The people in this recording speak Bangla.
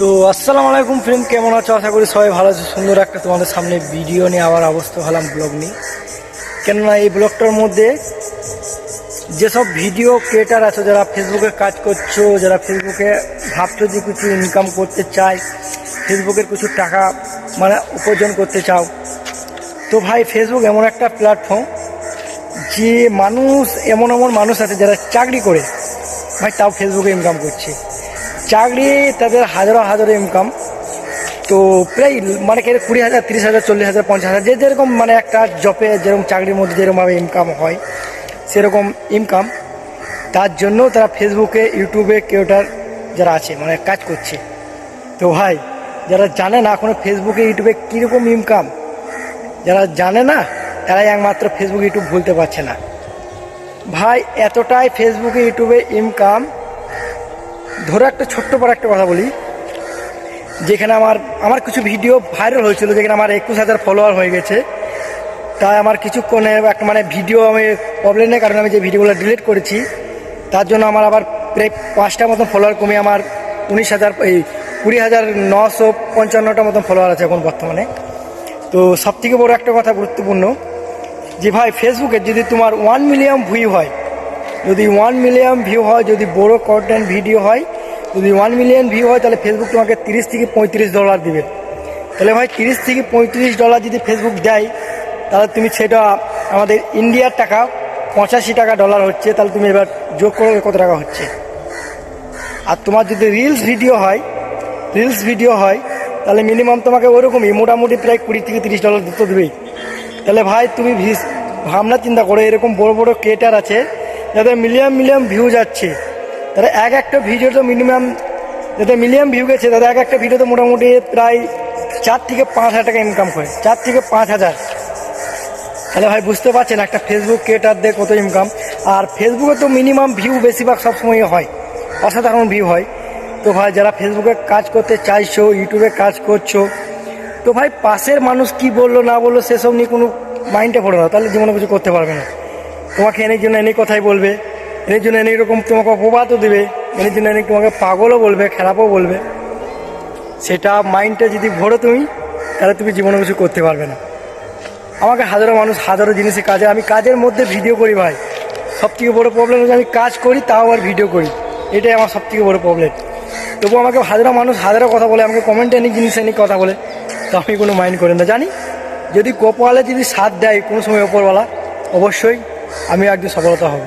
তো আসসালামু আলাইকুম ফ্রেন্ড কেমন আছো? আশা করি সবাই ভালো আছো। সুন্দর একটা তোমাদের সামনে ভিডিও নিয়ে আবার অবস্থা হলাম ব্লগ নিয়ে। কেননা এই ব্লগটার মধ্যে যেসব ভিডিও ক্রিয়েটার আছো, যারা ফেসবুকে কাজ করছ, যারা ফেসবুকে ভাবছ যে কিছু ইনকাম করতে চায় ফেসবুকের কিছু টাকা মানে উপার্জন করতে চাও, তো ভাই ফেসবুক এমন একটা প্ল্যাটফর্ম যে মানুষ, এমন এমন মানুষ আছে যারা চাকরি করে, ভাই তাও ফেসবুকে ইনকাম করছে। চাকরি তাদের হাজারো হাজারো ইনকাম তো প্রায় মানে কি কুড়ি হাজার, তিরিশ হাজার, চল্লিশ হাজার, পঞ্চাশ হাজার, যে যেরকম মানে একটা জবে যেরকম চাকরির মধ্যে যেরকমভাবে ইনকাম হয়, সেরকম ইনকাম তার জন্য তারা ফেসবুকে ইউটিউবে কেউটার যারা আছে মানে কাজ করছে। তো ভাই, যারা জানে না এখনও ফেসবুকে ইউটিউবে কীরকম ইনকাম যারা জানে না, তারাই একমাত্র ফেসবুক ইউটিউব ভুলতে পারছে না। ভাই, এতটাই ফেসবুকে ইউটিউবে ইনকাম ধরো একটা ছোট্ট পর একটা কথা বলি। যেখানে আমার আমার কিছু ভিডিও ভাইরাল হয়েছিল, যেখানে আমার একুশ হাজার ফলোয়ার হয়ে গেছে। তাই আমার কিছুক্ষণে একটা মানে ভিডিও আমি প্রবলেমের কারণে আমি যে ভিডিওগুলো ডিলিট করেছি, তার জন্য আমার আবার প্রায় পাঁচটা মতন ফলোয়ার কমে আমার উনিশ হাজার, এই কুড়ি হাজার নশো পঞ্চান্নটা মতন ফলোয়ার আছে এখন বর্তমানে। তো সবথেকে বড় একটা কথা গুরুত্বপূর্ণ, যে ভাই ফেসবুকে যদি তোমার ওয়ান মিলিয়ন ভিউ হয় যদি ওয়ান মিলিয়ন ভিউ হয়, যদি বড় কন্টেন্ট ভিডিও হয়, যদি ওয়ান মিলিয়ন ভিউ হয়, তাহলে ফেসবুক তোমাকে তিরিশ থেকে পঁয়ত্রিশ ডলার দিবে। তাহলে ভাই তিরিশ থেকে পঁয়ত্রিশ ডলার যদি ফেসবুক দেয়, তাহলে তুমি সেটা আমাদের ইন্ডিয়ার টাকা পঁচাশি টাকা ডলার হচ্ছে, তাহলে তুমি এবার যোগ করে কত টাকা হচ্ছে। আর তোমার যদি রিলস ভিডিও হয় রিলস ভিডিও হয়, তাহলে মিনিমাম তোমাকে ওরকমই মোটামুটি প্রায় কুড়ি থেকে তিরিশ ডলার দিতে দেবেই। তাহলে ভাই তুমি ভাবনা চিন্তা করো এরকম বড় বড় ক্রিয়েটার আছে যাদের মিলিয়ন মিলিয়ন ভিউ যাচ্ছে। তারা এক একটা ভিডিও তো মিনিমাম যাদের মিলিয়ন ভিউ গেছে তাদের এক একটা ভিডিও তো মোটামুটি প্রায় চার থেকে পাঁচ হাজার টাকা ইনকাম করে। চার থেকে পাঁচ হাজার। তাহলে ভাই বুঝতে পারছেন একটা ফেসবুক ক্রিয়েটারদের কত ইনকাম আর ফেসবুকে তো মিনিমাম ভিউ বেশিরভাগ সবসময় হয়। অসাধারণ ভিউ হয়। তো ভাই যারা ফেসবুকে কাজ করতে চাইছো ইউটিউবে কাজ করছ, তো ভাই পাশের মানুষ কি বলল না বলল সেসব নিয়ে কোনো মাইন্ডে পড়ে না। তাহলে জীবনে কিছু করতে পারবে না। তোমাকে এনের জন্য এনে কথাই বলবে এর জন্য এনে এরকম তোমাকে অপবাদও দেবে এর জন্য এনে তোমাকে পাগলও বলবে খারাপও বলবে। সেটা মাইন্ডটা যদি ভরো তুমি, তাহলে তুমি জীবনে কিছু করতে পারবে না। আমাকে হাজারো মানুষ হাজারো জিনিসে কাজে আমি কাজের মধ্যে ভিডিও করি ভাই। সব থেকে বড়ো প্রবলেম হচ্ছে আমি কাজ করি, তাও আবার ভিডিও করি। এটাই আমার সব থেকে বড়ো প্রবলেম তবু আমাকে হাজারো মানুষ হাজারো কথা বলে, আমাকে কমেন্টে এনে জিনিস এনে কথা বলে, তো আমি কোনো মাইন্ড করি না। জানি, যদি কপালে যদি সাথ দেয় কোনো সময় ওপরওয়ালা অবশ্যই আমি একদিন সফলতা হব।